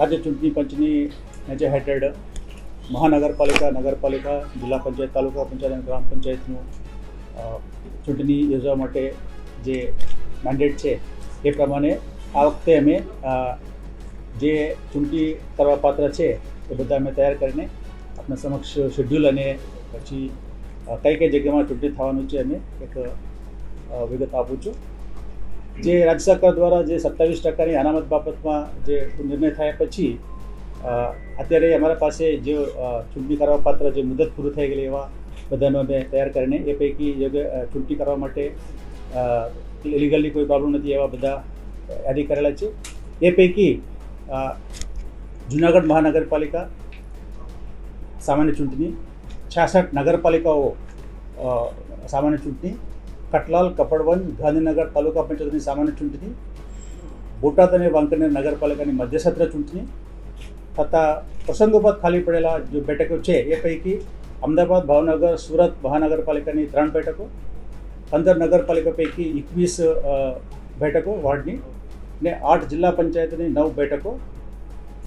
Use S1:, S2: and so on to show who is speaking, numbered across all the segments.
S1: રાજ્ય ચૂંટણી પંચની જે હેઠળ મહાનગરપાલિકા, નગરપાલિકા, જિલ્લા પંચાયત, તાલુકા પંચાયત અને ગ્રામ પંચાયતનું ચૂંટણી યોજવા માટે જે મેન્ડેટ છે એ પ્રમાણે આ વખતે અમે જે ચૂંટણી કરવા પાત્ર છે એ બધા અમે તૈયાર કરીને આપણા સમક્ષ શેડ્યુલ અને પછી કઈ કઈ જગ્યામાં ચૂંટણી થવાનું છે અમે એક વિગત આપું છું. જે રાજ્ય સરકાર દ્વારા જે સત્તાવીસ ટકાની અનામત બાબતમાં જે નિર્ણય થયા પછી અત્યારે અમારા પાસે જે ચૂંટણી કરવા પાત્ર જે મુદત પૂરું થઈ ગયેલી એવા બધાનો અમે તૈયાર કરીને એ પૈકી યોગ્ય ચૂંટણી કરવા માટે લીગલી કોઈ પ્રોબ્લેમ નથી એવા બધા યાદી કરેલા છે. એ પૈકી જુનાગઢ મહાનગરપાલિકા, સામાન્ય ચૂંટણી, છાસઠ નગરપાલિકાઓ સામાન્ય ચૂંટણી કટલાલ કપડવન ગાંધીનગર તાલુકા પંચાયતની સામાન્ય ચૂંટણી બોટાદ અને વાંકનેર નગરપાલિકાની મધ્યસત્ર ચૂંટણી તથા પ્રસંગોપાત ખાલી પડેલા જે બેઠકો છે એ પૈકી અમદાવાદ ભાવનગર સુરત મહાનગરપાલિકાની ત્રણ બેઠકો પંદર નગરપાલિકા પૈકી એકવીસ બેઠકો વોર્ડની ને આઠ જિલ્લા પંચાયતની નવ બેઠકો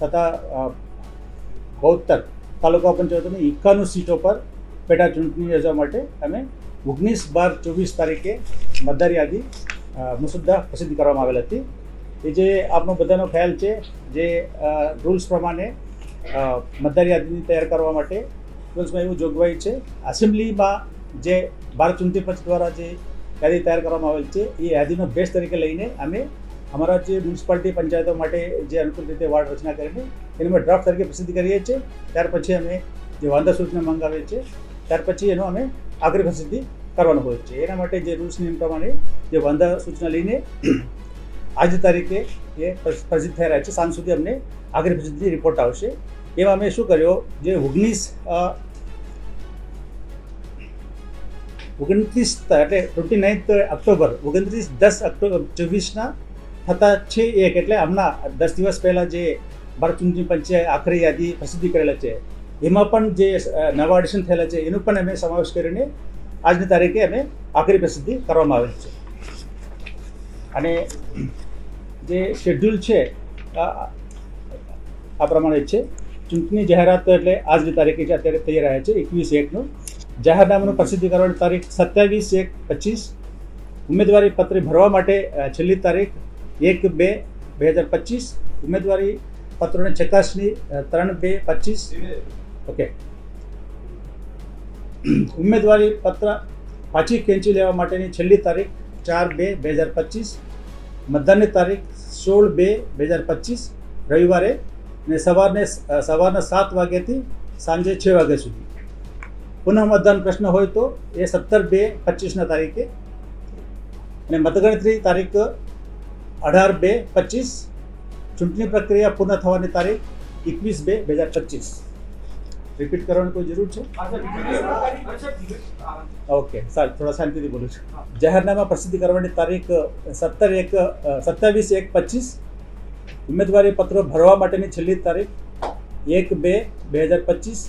S1: તથા બહોત્તર તાલુકા પંચાયતની એકાણું સીટો પર પેટા ચૂંટણી યોજવા માટે અમે ઓગણીસ બાર ચોવીસ તારીખે મતદાર યાદી મુસદ્દા પ્રસિદ્ધ કરવામાં આવેલ હતી. એ જે આપનો બધાનો ખ્યાલ છે, જે રૂલ્સ પ્રમાણે મતદાર યાદીની તૈયાર કરવા માટે રૂલ્સમાં એવું જોગવાઈ છે. એસેમ્બલીમાં જે ભારત ચૂંટણી પંચ દ્વારા જે યાદી તૈયાર કરવામાં આવેલ છે, એ યાદીનો બેસ તરીકે લઈને અમે અમારા જે મ્યુનિસિપાલિટી પંચાયતો માટે જે અનુકૂળ રીતે વાર્ડ રચના કરીને એની અમે ડ્રાફ્ટ તરીકે પ્રસિદ્ધ કરીએ છીએ. ત્યાર પછી અમે જે વાંધા સૂચના મંગાવીએ છીએ, ત્યાર પછી એનો અમે આગ્રહ પ્રસિદ્ધિ કરવાનું હોય છે. એના માટે જે રૂલ્સ નિયમ પ્રમાણે જે વાંધા સૂચના લઈને આજ તારીખે એ પ્રસિદ્ધ થઈ રહ્યા છે. સાંજ સુધી અમને આગ્રહ પ્રસિદ્ધિ રિપોર્ટ આવશે. એમાં અમે શું કર્યો? જે ઓગણીસ ઓગણત્રીસ એટલે ટ્વેન્ટી નાઇન્થ ઓક્ટોબર, ઓગણત્રીસ દસ ઓક્ટોબર ચોવીસના થતા છે એક એટલે હમણાં દસ દિવસ પહેલાં જે ભારત ચૂંટણી પંચે આખરી યાદી પ્રસિદ્ધિ કરેલા છે. એમાં પણ જે નવા એડિશન થયેલા છે, એનું પણ અમે સમાવેશ કરીને આજની તારીખે અમે આખરી પ્રસિદ્ધિ કરવામાં આવેલ છે. અને જે શેડ્યુલ છે, આ પ્રમાણે છે, ચૂંટણી જાહેરાત એટલે આજની તારીખે છે અત્યારે થઈ રહ્યા છે, એકવીસ એકનું. જાહેરનામાનું પ્રસિદ્ધિ કરવાની તારીખ સત્યાવીસ એક પચીસ. ઉમેદવારી પત્ર ભરવા માટે છેલ્લી તારીખ એક બે બે હજાર પચીસ. ઉમેદવારી પત્રોની ચકાસણી ત્રણ બે પચીસ. ઓકે ઉમેદવારી પત્ર પાછી ખેંચી લેવા માટેની છેલ્લી તારીખ ચાર બે બે હજાર પચીસ, મતદાનની તારીખ સોળ બે બે હજાર પચીસ, રવિવારે ને સવારને સવારના સાત વાગ્યાથી સાંજે છ વાગ્યા સુધી. પુનઃ મતદાન પ્રશ્ન હોય તો એ સત્તર બે પચીસના તારીખે અને મતગણતરી તારીખ અઢાર બે પચીસ, ચૂંટણી પ્રક્રિયા પૂર્ણ થવાની તારીખ એકવીસ બે બે હજાર પચીસ. રિપીટ કરવાની કોઈ જરૂર છે? ઓકે સારું, થોડા શાંતિથી બોલું છું. જાહેરનામા પ્રસિદ્ધ કરવાની તારીખ સત્તર એક સત્યાવીસ એક પચીસ. ઉમેદવારી પત્રો ભરવા માટેની છેલ્લી તારીખ, એક બે બે હજાર પચીસ.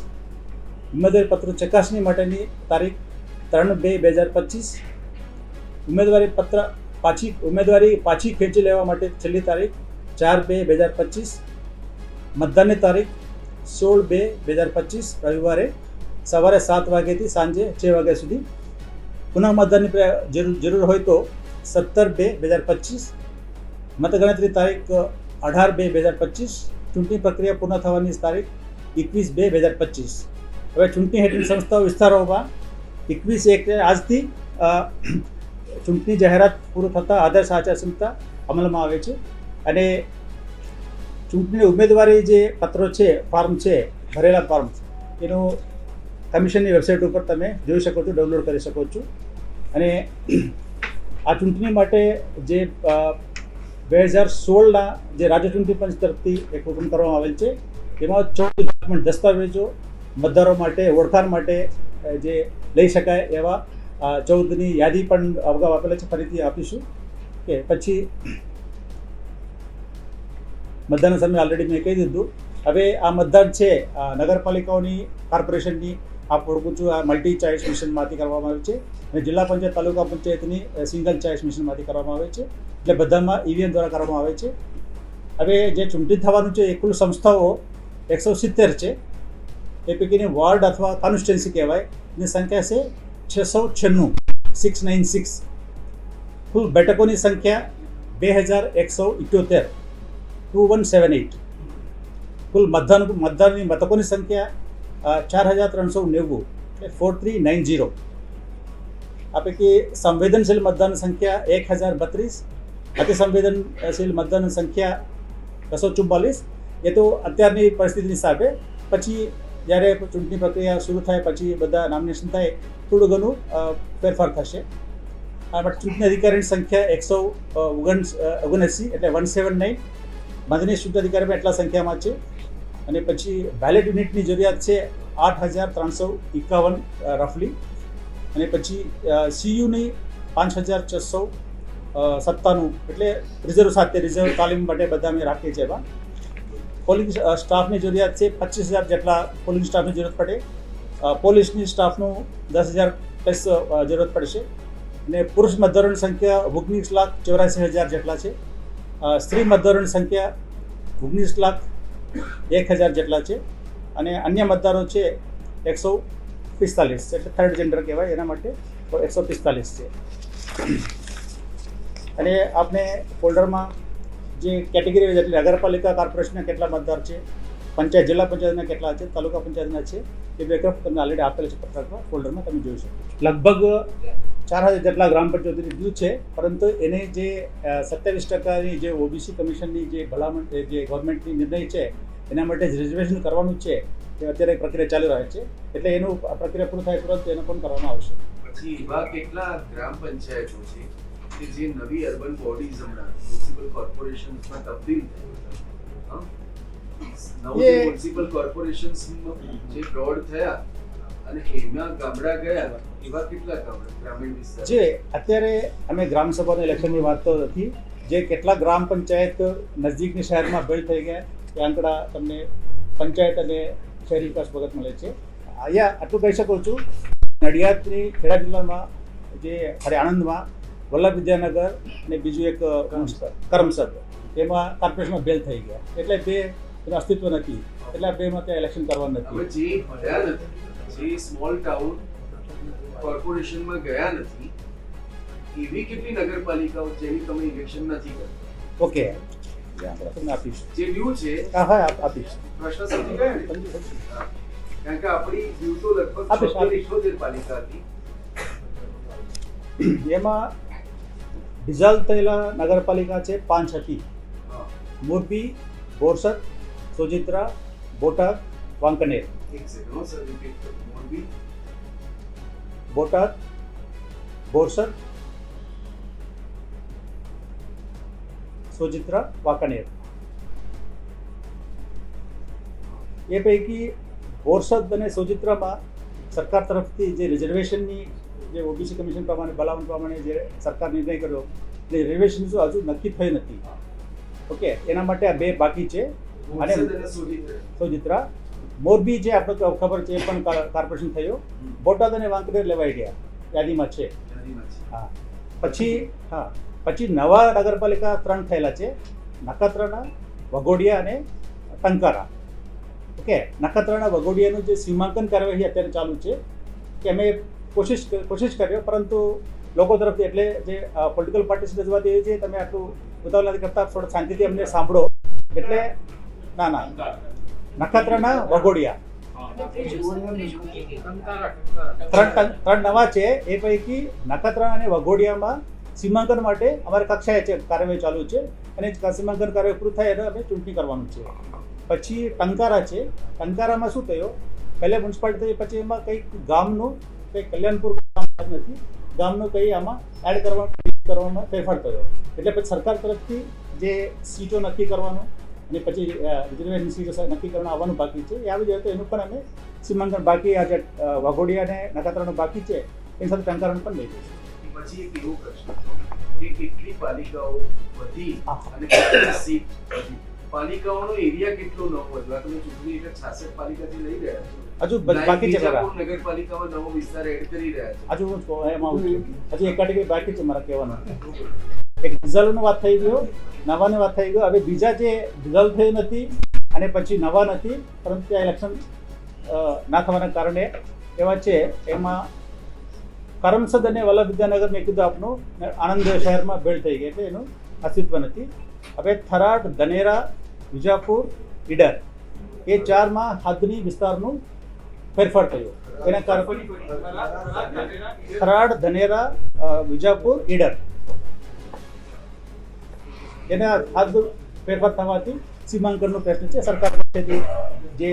S1: ઉમેદવારી પત્રો ચકાસણી માટેની તારીખ, ત્રણ બે બે હજાર પચીસ. ઉમેદવારી પત્ર પાછી, ઉમેદવારી પાછી ખેંચી લેવા માટે છેલ્લી તારીખ, ચાર બે બે હજાર પચીસ. મતદાનની તારીખ સોળ બે બે હજાર પચીસ રવિવારે સવારે સાત વાગ્યાથી સાંજે છ વાગ્યા સુધી પુનઃ મતદાનની જરૂર જરૂર હોય તો સત્તર બે બે હજાર પચીસ, મતગણતરી તારીખ અઢાર બે બે હજાર પચીસ, ચૂંટણી પ્રક્રિયા પૂર્ણ થવાની તારીખ એકવીસ બે બે હજાર પચીસ. હવે ચૂંટણી હેઠળ સંસ્થાઓ વિસ્તારોમાં એકવીસ એક આજથી ચૂંટણી જાહેરાત પૂરું થતાં આદર્શ આચારસંહિતા અમલમાં આવે છે. અને ચૂંટણી ઉમેદવારી જે પત્રો છે, ફોર્મ છે, ભરેલા ફોર્મ એનું કમિશનની વેબસાઇટ ઉપર તમે જોઈ શકો છો, ડાઉનલોડ કરી શકો છો. અને આ ચૂંટણી માટે જે બે હજાર સોળના જે રાજ્ય ચૂંટણી પંચ તરફથી એક હુકમ કરવામાં આવેલ છે, એમાં ચૌદ ડોક્યુમેન્ટ દસ્તાવેજો મતદારો માટે, ઓળખાણ માટે જે લઈ શકાય એવા ચૌદની યાદી પણ અગાઉ આપેલા છે, ફરીથી આપીશું કે પછી મતદાનના સમય ઓલરેડી મેં કહી દીધું. હવે આ મતદાન છે નગરપાલિકાઓની, કોર્પોરેશનની, આ છું આ મલ્ટી ચોઇસ મિશનમાંથી કરવામાં આવે છે અને જિલ્લા પંચાયત, તાલુકા પંચાયતની સિંગલ ચોઇસ મિશનમાંથી કરવામાં આવે છે. એટલે બધામાં ઈવીએમ દ્વારા કરવામાં આવે છે. હવે જે ચૂંટણી થવાનું છે, એ કુલ સંસ્થાઓ એકસો સિત્તેર છે. એ પૈકીની વોર્ડ અથવા કોન્સ્ટિટ્યુન્સી કહેવાય. એની સંખ્યા છે છસો છન્નું સિક્સ નાઇન સિક્સ કુલ બેઠકોની સંખ્યા બે હજાર એકસો ઇઠ્યોતેર. ટુ વન સેવન એટ કુલ મતદાન મતદાનની મતકોની સંખ્યા ચાર હજાર ત્રણસો નેવું, એટલે ફોર થ્રી નાઇન જીરો આ પૈકી સંવેદનશીલ મતદાન સંખ્યા એક હજાર બત્રીસ અતિ સંવેદનશીલ મતદાન સંખ્યા બસો ચુમ્માલીસ એ તો અત્યારની પરિસ્થિતિની હિસાબે, પછી જ્યારે ચૂંટણી પ્રક્રિયા શરૂ થાય, પછી બધા નોમિનેશન થાય, થોડું ઘણું ફેરફાર થશે. બટ ચૂંટણી અધિકારીની સંખ્યા એકસો ઓગણ ઓગણએંસી, એટલે વન સેવન નાઇન મદની શુદ્ધ અધિકારીમાં એટલા સંખ્યામાં છે. અને પછી બેલેટ યુનિટની જરૂરિયાત છે આઠ હજાર ત્રણસો એકાવન રફલી અને પછી સીયુની પાંચ હજાર છસો સત્તાનું એટલે રિઝર્વ સાથે રિઝર્વ તાલીમ માટે બધા અમે રાખીએ છીએ એમાં પોલિંગ સ્ટાફની જરૂરિયાત છે પચીસ હજાર જેટલા પોલિંગ સ્ટાફની જરૂરત પડે. પોલીસની સ્ટાફનું દસ હજાર પ્લસ જરૂરત પડશે. અને પુરુષ મતદારોની સંખ્યા ઓગણીસ લાખ ચોરાસી હજાર જેટલા છે. સ્ત્રી મતદારોની સંખ્યા ઓગણીસ લાખ એક હજાર જેટલા છે અને અન્ય મતદારો છે એકસો પિસ્તાલીસ, એટલે થર્ડ જેન્ડર કહેવાય, એના માટે એકસો પિસ્તાલીસ છે. અને આપણે ફોલ્ડરમાં જે કેટેગરી એટલે નગરપાલિકા કોર્પોરેશનના કેટલા મતદાર છે, પંચાયત, જિલ્લા પંચાયતના કેટલા છે, તાલુકા પંચાયતના છે, એ બેકઅપ તમને ઓલરેડી આપેલ છે પત્રકમાં, ફોલ્ડરમાં તમે જોઈ શકો લગભગ ચાર હજાર જેટલા ગ્રામ પંચાયતોની દીધું છે પરંતુ એને જે સત્યાવીસ ટકાની જે ઓબીસી કમિશનની જે ભલામણ જે ગવર્મેન્ટની નિર્ણય છે એના માટે જ રિઝર્વેશન કરવાનું છે તે અત્યારે પ્રક્રિયા ચાલુ રહે છે એટલે એનું પ્રક્રિયા પૂરું થાય તુરંત એનો પણ કરવામાં આવશે
S2: પછી એવા કેટલા ગ્રામ પંચાયતો છે કે જે નવી અર્બન બોડીઝ હમણાં મ્યુનિસિપલ કોર્પોરેશન્સમાં તબદીલ થયું? નવ મ્યુનિસિપલ કોર્પોરેશન્સ જે બ્રોડ થયા અને એમાં ગામડા ગયા
S1: જે અત્યારે અમે ગ્રામસભાના ઇલેક્શનની વાત તો નથી. જે કેટલા ગ્રામ પંચાયત નજદીકની શહેરમાં ભેળ થઈ ગયા એ આંકડા તમને પંચાયત અને શહેરી વિકાસ વખત મળે છે. અહીંયા આટલું કહી શકું છું. નડિયાદની ખેડા જિલ્લામાં જે અરે આણંદમાં વલ્લભ વિદ્યાનગર અને બીજું એક કરમસદ. એમાં કોર્પોરેશનમાં ભેલ થઈ ગયા. એટલે બે એનું અસ્તિત્વ નથી. એટલે આ બેમાં ત્યાં ઇલેક્શન કરવાનું નથી.
S2: નથી જે સ્મોલ ટાઉન કોર્પોરેશનમાં ગયા નથી એવી કેટલી નગરપાલિકાઓ જેની તમે ઇલેક્શન નથી કરતા
S1: ઓકે.
S2: જે ડ્યુ છે
S1: હા હા આપ- આપીશ.
S2: પ્રશ્ન સમજી ગયા ને. કારણ કે આપણી ડ્યુ તો લગભગ ઇઠોતેર. પાલિકા હતી.
S1: એમાં ડિઝોલ્વ થયેલા નગરપાલિકા છે પાંચ હતી મોરબી બોરસદ સોજિત્રા બોટાદ વાંકનેર.
S2: મોરબી
S1: બોટાદ બોરસદ સોજિત્રા વાંકાનેર. એ પૈકી બોરસદ અને સોજિત્રામાં સરકાર તરફથી જે રિઝર્વેશનની જે ઓબીસી કમિશન પ્રમાણે ભલામણ પ્રમાણે જે સરકાર નિર્ણય કર્યો એટલે રિઝર્વેશન શું હજુ નક્કી થઈ નથી. ઓકે એના માટે આ બે બાકી છે. અને
S2: અને સોજિત્રા.
S1: મોરબી જે આપણે ખબર છે એ પણ કોર્પોરેશન થયો. બોટાદ અને વાંકનેર લેવાઈ ગયા યાદીમાં છે. હા. પછી હા. પછી નવા નગરપાલિકા ત્રણ થયેલા છે. નખત્રાણા વઘોડિયા અને ટંકારા. ઓકે? નખત્રાણા વઘોડિયાનું જે સીમાંકન કાર્યવાહી અત્યારે ચાલુ છે કે અમે કોશિશ કોશિશ કર્યો પરંતુ લોકો તરફથી એટલે જે પોલિટિકલ પાર્ટીસ રજૂઆત એ છે તમે આટલું ઉતાવળ નથી કરતા થોડા શાંતિથી અમને સાંભળો. એટલે ના ના. નખત્રાણા વઘોડિયા. ત્રણ ત્રણ- નવા છે. એ પૈકી નખત્રાણા અને વઘોડિયામાં સીમાંકન માટે અમારે કક્ષાએ છે, કાર્યવાહી ચાલુ છે. અને સીમાંકન કાર્ય પૂરું થાય એટલે અમે ચૂંટણી કરવાનું છે. પછી ટંકારા છે. ટંકારામાં શું થયું? પહેલે મ્યુનિસિપાલિટી પછી એમાં કંઈક ગામનું કંઈ કલ્યાણપુર ગામ નથી. ગામનું કંઈ આમાં એડ કરવામાં કરવામાં ફેરફાર થયો એટલે પછી સરકાર તરફથી જે સીટો નક્કી કરવાનું અને પછી રિઝર્વેશન સીટ નક્કી કરવાનું આવવાનું બાકી છે. એ આવી જાય તો એનું પણ અમે સીમાંકન બાકી આ જે વાઘોડિયા અને નખત્રાણાનું બાકી છે એની સાથે ટંકારાનું પણ લઈ જઈશું
S2: પછી એક એવો પ્રશ્ન કે કેટલી પાલિકાઓ વધી અને કેટલી સીટ વધી. પાલિકાઓનો એરિયા કેટલો નવો વધ્યો? તમે ચૂંટણી એટલે છાસઠ પાલિકાથી લઈ રહ્યા છો.
S1: હજુ બાકી છે
S2: નગરપાલિકામાં નવો વિસ્તાર એડ કરી રહ્યા છો.
S1: હજુ હું એમાં હજુ એક બાકી છે મારા કહેવાનું. એક ડિઝલનો વાત થઈ ગયો નવાની વાત થઈ ગયો હવે બીજા જે ડિઝલ થયું નથી અને પછી નવા નથી પરંતુ આ ઇલેક્શન ના થવાના કારણે એવા છે. એમાં કરમસદ અને વલ્લભ વિદ્યાનગર મેં કીધું આપનું ને આણંદ શહેરમાં ભેળ થઈ ગઈ એટલે એનું અસ્તિત્વ નથી. હવે થરાદ ધનેરા વિજાપુર ઈડર એ ચારમાં હદની વિસ્તારનું ફેરફાર થયો. એના કારણે થરાદ ધનેરા વિજાપુર ઈડર. એના હાથ ફેરફાર થવાથી સીમાંકનનો પ્રશ્ન છે. સરકાર પાસેથી જે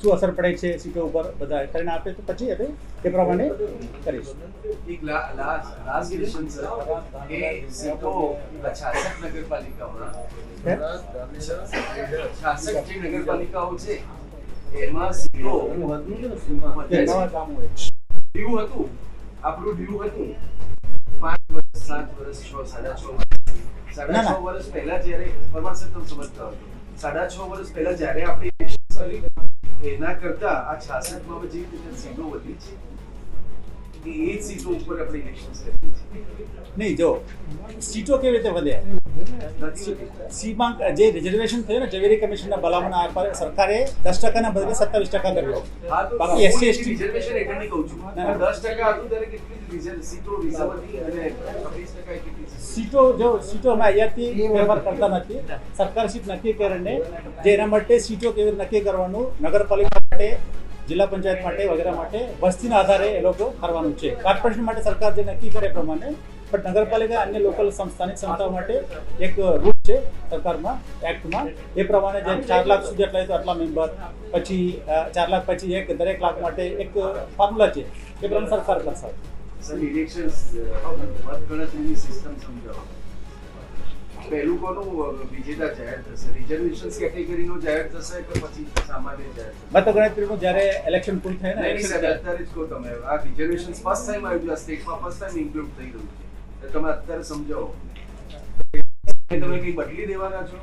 S1: શું અસર પડે છે સીટો ઉપર બધા કરીને આપે તો પછી આપણે એ પ્રમાણે કરીશું.
S2: એક લાસ્ટ લાસ્ટ ક્વેશ્ચન સર કે સીટો છાસઠ નગરપાલિકાઓના છાસઠ જે નગરપાલિકાઓ છે. એમાં સીટો ડ્યુ હતું. આપણું ડ્યુ હતું. પાંચ વર્ષ સાત વર્ષ છ સાડા છ વર્ષ. સાડા છ વર્ષ પહેલા જ્યારે પરમાર સાહેબ તમે સમજતા હતો સાડા છ વર્ષ પહેલા જ્યારે આપણે કરી એના કરતા આ છાસઠમાં જે રીતે સીટો વધી છે એ એ જ સીટો ઉપર આપણે ઇલેક્શન
S1: નહીં જો સીટો કેવી રીતે વધે?
S2: નથી
S1: જે રિઝર્વેશન થયું ને ઝવેરી કમિશનના ભલામણ આધારે સરકારે દસ ટકાના બદલે સત્તાવીસ ટકા કર્યો. બાકી
S2: એસસી
S1: એસટી
S2: રિઝર્વેશન એટલે નહીં કહું છું. દસ ટકા હતું ત્યારે કેટલી સીટો રિઝર્વ હતી અને છવ્વીસ ટકા
S1: સીટો જો સીટોમાં અહીંયાથી ફેરફાર કરતા નથી. સરકાર સીટ નક્કી કરીને જે એના માટે સીટો કેવી રીતે નક્કી કરવાનું નગરપાલિકા માટે જિલ્લા પંચાયત માટે વગેરે માટે વસ્તીના આધારે એ લોકો કરવાનું છે. કોર્પોરેશન માટે સરકાર જે નક્કી કરે પ્રમાણે પણ નગરપાલિકા અન્ય લોકલ સ્થાનિક સંસ્થાઓ માટે એક રૂલ છે સરકારમાં એક્ટમાં. એ પ્રમાણે જે ચાર લાખ સુધી એટલા તો આટલા મેમ્બર પછી ચાર લાખ પછી એક દરેક લાખ માટે એક ફોર્મ્યુલા છે. એ પ્રમાણે સરકાર કરશે.
S2: સર ઇલેક્શન્સ મતગણતરીની સિસ્ટમ સમજાવો. પહેલું કોનું વિજેતા જાહેર થશે? રિઝર્વેશન્સ કેટેગરીનો જાહેર થશે કે પછી સામાન્ય જાહેર થશે?
S1: મતગણતરીનું જ્યારે ઇલેક્શન પૂરું થાય ને
S2: અત્યારે જ કહો તમે આ રિઝર્વેશન્સ ફર્સ્ટ ટાઈમ આવ્યું છે આ સ્ટેટમાં ફર્સ્ટ ટાઈમ ઇન્ક્લુડ થઈ ગયું છે. તો તમે અત્યારે સમજાવો. તમે કઈ બદલી દેવાના છો?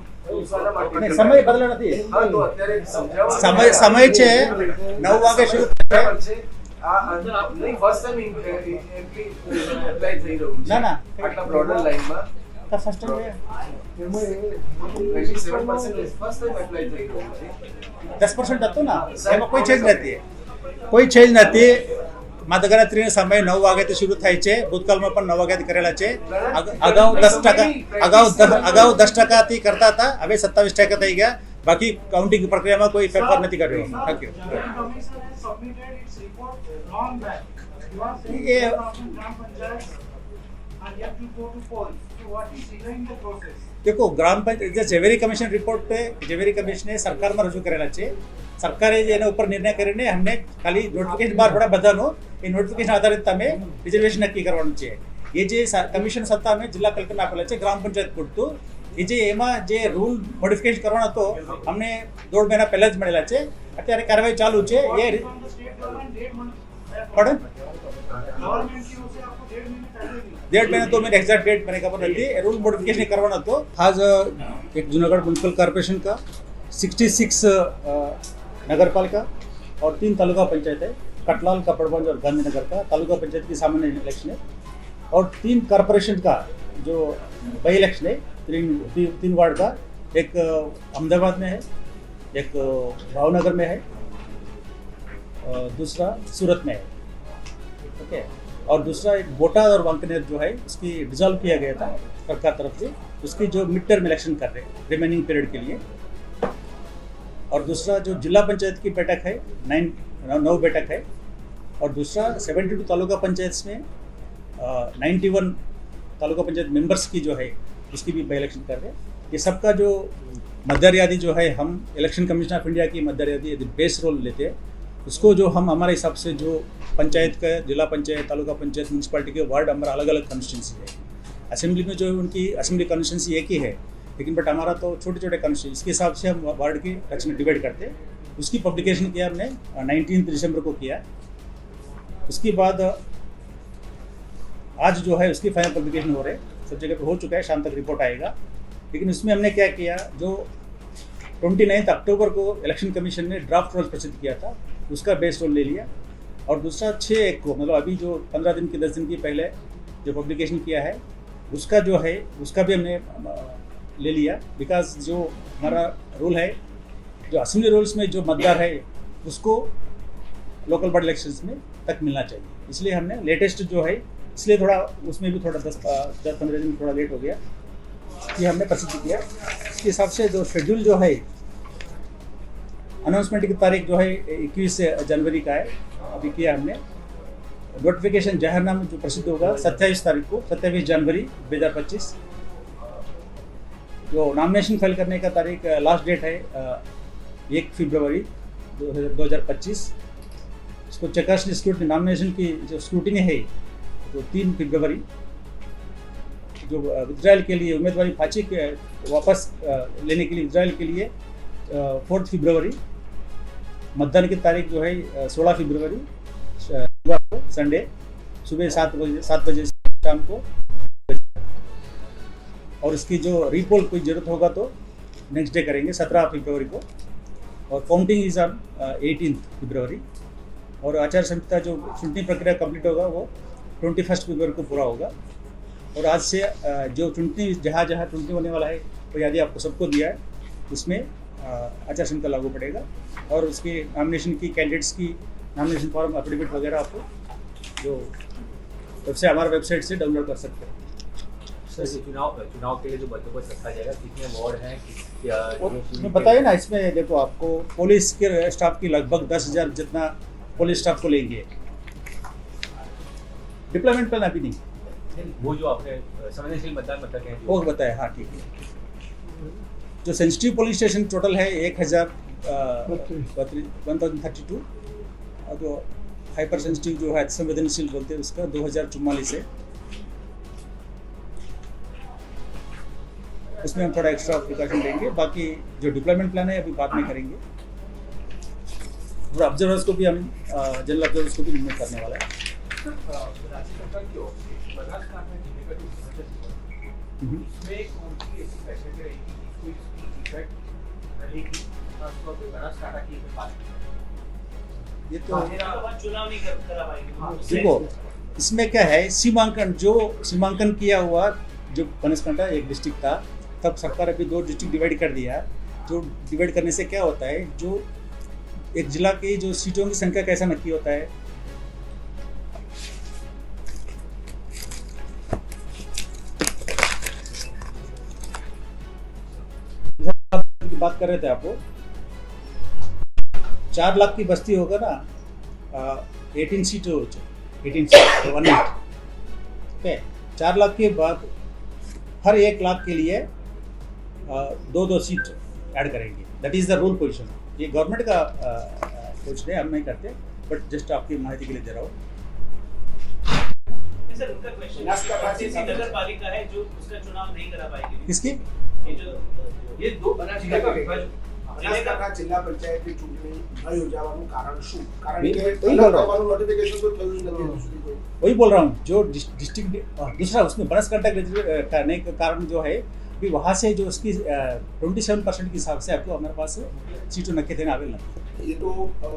S1: સમય બદલો નથી.
S2: હા તો અત્યારે સમજાવો.
S1: સમય સમય છે. નવ વાગે શરૂ થાય.
S2: છે.
S1: ના, ના.
S2: આટલા બ્રોડર લાઈનમાં
S1: તો first time એ
S2: 97% ફર્સ્ટ ટાઈમ એપ્લાય થઈ રહ્યું છે
S1: દસ પર્સન્ટ હતું ને એમાં કોઈ ચેન્જ નથી કોઈ ચેન્જ નથી મતગણતરીનો સમય નવ વાગ્યાથી શરૂ થાય છે ભૂતકાળમાં પણ નવ વાગ્યાથી કરેલા છે અગાઉ દસ ટકા અગાઉ અગાઉ દસ ટકાથી કરતા હતા હવે સત્તાવીસ ટકા થઈ ગયા બાકી કાઉન્ટિંગ પ્રક્રિયામાં કોઈ ફેરફાર નથી કર્યો
S3: thank you long back. You are saying
S1: Yeah.
S3: 10,000 gram panchayats are yet to go to polls. So what is delaying the process?
S1: देखो ગ્રામ પંચાયત જે ઝવેરી કમિશન રિપોર્ટ पे ઝવેરી કમિશને સરકારમાં રજૂ કરેલા છે સરકારે જે એના ઉપર નિર્ણય કરીને અમને ખાલી નોટિફિકેશન બહાર પડ્યા બધાનો એ નોટિફિકેશન આધારિત તમે રિઝર્વેશન નક્કી કરવાનું છે એ જે સા- કમિશન સત્તા અમે જિલ્લા કલેક્ટરને આપેલા છે ગ્રામ પંચાયત પૂરતું એ જે એમાં જે રૂલ મોડિફિકેશન કરવાનો હતો અમને દોઢ મહિના પહેલા જ મળેલા છે અત્યારે કાર્યવાહી ચાલુ છે એ રી-
S3: From the state government, डेढ़ month.
S1: Pardon?
S3: Government की ओर से आपको डेढ़ महीने पहले मिला.
S1: डेढ़ महीने तो मेरे एग्जैक्ट डेट मैंने खबर नहीं थी रूल मॉडिफिकेशन करवाना तो आज अ, एक जूनागढ़ म्यूनसिपल कॉर्पोरेशन का 66 अ, नगर पालिका और तीन तालुका पंचायत है कटलाल कपड़गंज और गांधीनगर का तालुका पंचायत की सामान्य इलेक्शन है और तीन कॉरपोरेशन का जो बाई इलेक्शन है तीन ती, तीन वार्ड का एक अ, अहमदाबाद में है एक अ, भावनगर में है अ, दूसरा सूरत में है ओके और दूसरा एक बोटा और वांकनेर जो है उसकी डिजॉल्व किया गया था सरकार तरफ़ से। उसकी जो मिड टर्म इलेक्शन कर रहे हैं रिमेनिंग पीरियड के लिए। और दूसरा जो जिला पंचायत की बैठक है नाइन नौ बैठक है। और दूसरा सेवेंटी टू तालुका पंचायत में ninety one taluka panchayat members की जो है, उसकी भी बाई इलेक्शन कर रहे हैं। ये सबका जो मध्य यादी जो है, हम इलेक्शन कमीशन ऑफ़ इंडिया की मध्य यादी यदि बेस रोल लेते हैं उसको जो हम हमारे हिसाब से जो पंचायत का, जिला पंचायत, तालुका पंचायत म्यूनसिपालिटी के वार्ड हमारा अलग अलग कॉन्स्टिट्यूंसी है। असेंबली में जो है उनकी असेंबली कॉन्स्टिट्यूंसी एक ही है। लेकिन बट हमारा तो छोटे छोटे कॉन्स्टिट्यूंसी इसके हिसाब से हम वार्ड की रचना डिवाइड करते उसकी पब्लिकेशन किया हमने नाइनटीन दिसंबर को किया। उसके बाद, आज जो है उसकी फाइनल पब्लिकेशन हो रहे सब जगह पे हो चुका है, शाम तक रिपोर्ट आएगा। लेकिन उसमें हमने क्या किया, जो ट्वेंटी अक्टूबर को इलेक्शन कमीशन ने ड्राफ्ट रोल प्रसिद्ध किया था। उसका बेस रोल ले लिया। और दूसरा छः एक को मतलब अभी जो पंद्रह दिन की, दस दिन की पहले जो पब्लिकेशन किया है, उसका जो है, उसका भी हमने ले लिया। बिकॉज़ जो हमारा रूल है, जो असेंबली रूल्स में जो मतदार है, उसको लोकल बॉडी इलेक्शन में तक मिलना चाहिए। इसलिए हमने लेटेस्ट जो है, इसलिए थोड़ा उसमें भी थोड़ा दस दस, पंद्रह दिन थोड़ा लेट हो गया ये हमने प्रसिद्ध किया। इसके हिसाब से जो शेड्यूल जो है अनाउंसमेंट की तारीख जो है, इक्कीस जनवरी का है। अभी किया हमने। नोटिफिकेशन जाहिरनामा जो प्रसिद्ध होगा, सत्ताईस तारीख को, सत्ताईस जनवरी, दो हज़ार पच्चीस। जो नॉमिनेशन फ़ाइल करने का तारीख लास्ट डेट है एक फरवरी, दो हज़ार पच्चीस। इसको चेकर्स स्क्रूटनी नॉमिनेशन की जो स्क्रूटनी है जो तीन फरवरी। जो विड्रायल के लिए उम्मीदवारी फाची के वापस लेने के लिए विड्रायल के लिए फोर्थ फरवरी। मतदान की तारीख जो है सोलह फरवरी को संडे, सुबह सात बजे सात बजे से शाम को और इसकी जो रीपोल कोई ज़रूरत होगा तो नेक्स्ट डे करेंगे, सत्रह फरवरी को। और counting is on eighteen February. और आचार संहिता जो चुनावी प्रक्रिया कंप्लीट होगा, वो ट्वेंटी फ़र्स्ट फरवरी को पूरा होगा। और आज से जो चुनती, जहाँ जहाँ चुनती होने वाला है, वो यदि आपको सबको दिया है। उसमें आचार संहिता लागू पड़ेगा। और उसकी नॉमिनेशन की कैंडिडेट्स की नॉमिनेशन फॉर्म एफिडेविट वगैरह आपको जो वेबसाइट हमारा वेबसाइट से डाउनलोड कर सकते हैं।
S4: सर चुनाव चुनाव के लिए जो बंदोबस्त रखा जाएगा कितने वार्ड हैं के-
S1: बताइए ना इसमें देखो आपको पुलिस के स्टाफ की लगभग दस हज़ार जितना पुलिस स्टाफ को लेंगे। डिप्लॉयमेंट प्लान अभी नहीं।
S4: वो जो आपने संवेदनशील मतदान मतलब
S1: वो बताया हाँ ठीक है। जो सेंसिटिव पुलिस स्टेशन टोटल है एक हज़ार थर्टी टू जो हाइपर सेंसिटिव जो है संवेदनशील बोलते हैं उसका दो हज़ार चुम्मालीस है उसमें हम थोड़ा एक्स्ट्रा प्रिकॉशन लेंगे बाकी जो डिप्लॉयमेंट प्लान है अभी बाद में करेंगे और ऑब्जर्वर्स को भी हम जनरल ऑब्जर्वर्स को भी इनमें करने वाला है
S3: रहेगी की
S1: ये तो
S3: चुनाव नहीं करा पाएँगे
S1: देखो इसमें क्या है सीमांकन जो सीमांकन किया हुआ जो बनासकांठा एक डिस्ट्रिक्ट था तब सरकार अभी दो डिस्ट्रिक्ट डिवाइड कर दिया। जो डिवाइड करने से क्या होता है जो एक जिला की जो सीटों की संख्या कैसा नक्की होता है बात कर रहे थे आपको चार लाख की बस्ती होगा ना एटीन सीट हो एटीन सीट वन एट ठीक है? चार लाख के बाद हर एक लाख के लिए दो दो सीट ऐड करेंगे। That is the rule position ये गवर्नमेंट का पोजिशन है हम नहीं करते बट जस्ट आपकी माहिती के लिए दे रहा हूँ।
S5: सर उनका क्वेश्चन पालिका है जो उसका चुनाव नहीं करा पाएगी।
S1: किसकी?
S5: ये जो
S3: ये દો બનાસકાંઠા
S5: जिले का
S3: વિભાજન
S6: બનાસકાંઠા જિલ્લા પંચાયતની ચૂંટણી ન યોજાવાનું કારણ શું કારણ
S1: બિલ-
S6: કે
S1: બિલ
S6: અલગ
S1: બોલો.
S6: કરવાનું notification તો થયું જ નથી હજુ સુધી કોઈ.
S1: वही बोल रहा हूँ जो डिस्ट्रिक्ट दूसरा उसमें बनासकांठा ग्रेजुएट करने का कारण जो है भी वहाँ से जो उसकी ट्वेंटी सेवन परसेंट के हिसाब से आपको हमारे पास सीटों नक्की देना आवेल નથી
S6: એ તો અ,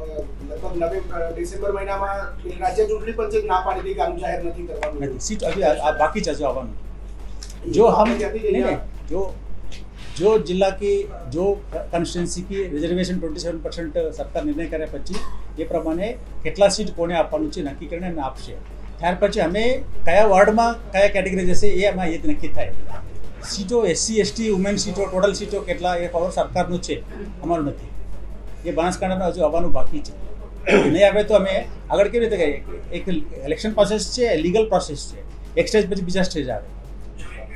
S6: લગભગ નવેમ્બર ડિસેમ્બર મહિનામાં એ રાજ્ય ચૂંટણી પંચે જ ના પાડી હતી કે આનું જાહેર નથી કરવાનું
S1: નથી सीट अभी आ- आ- बाकी છે જો આવવાનું जो हम
S6: આપણે ત્યાંથી
S1: नहीं,
S6: અહીંયા
S1: नहीं, जो जो जिला की जो कॉन्स्टिट्युएन्सी की રિઝર્વેશન ટ્વેન્ટી સેવન પર્સન્ટ સરકાર નિર્ણય કરે પછી એ પ્રમાણે કેટલા સીટ કોને આપવાનું છે નક્કી કરીને અમે આપશે ત્યાર પછી અમે કયા વોર્ડમાં કયા કેટેગરી જશે એ એમાં એ જ નક્કી થાય સીટો એસસી એસટી વુમેન સીટો ટોટલ સીટો કેટલા એ ખબર સરકારનું છે અમારું નથી એ બનાસકાંઠામાં હજુ આવવાનું બાકી છે નહીં આવે તો અમે આગળ કેવી રીતે કહીએ એક ઇલેક્શન પ્રોસેસ છે લીગલ પ્રોસેસ છે એક સ્ટેજ પછી બીજા સ્ટેજ આવે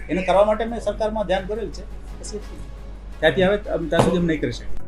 S1: એને કરવા માટે મેં સરકારમાં ધ્યાન કરેલ છે પછી ત્યાંથી આવે ત્યાં સુધી અમે નહીં કરી શકીએ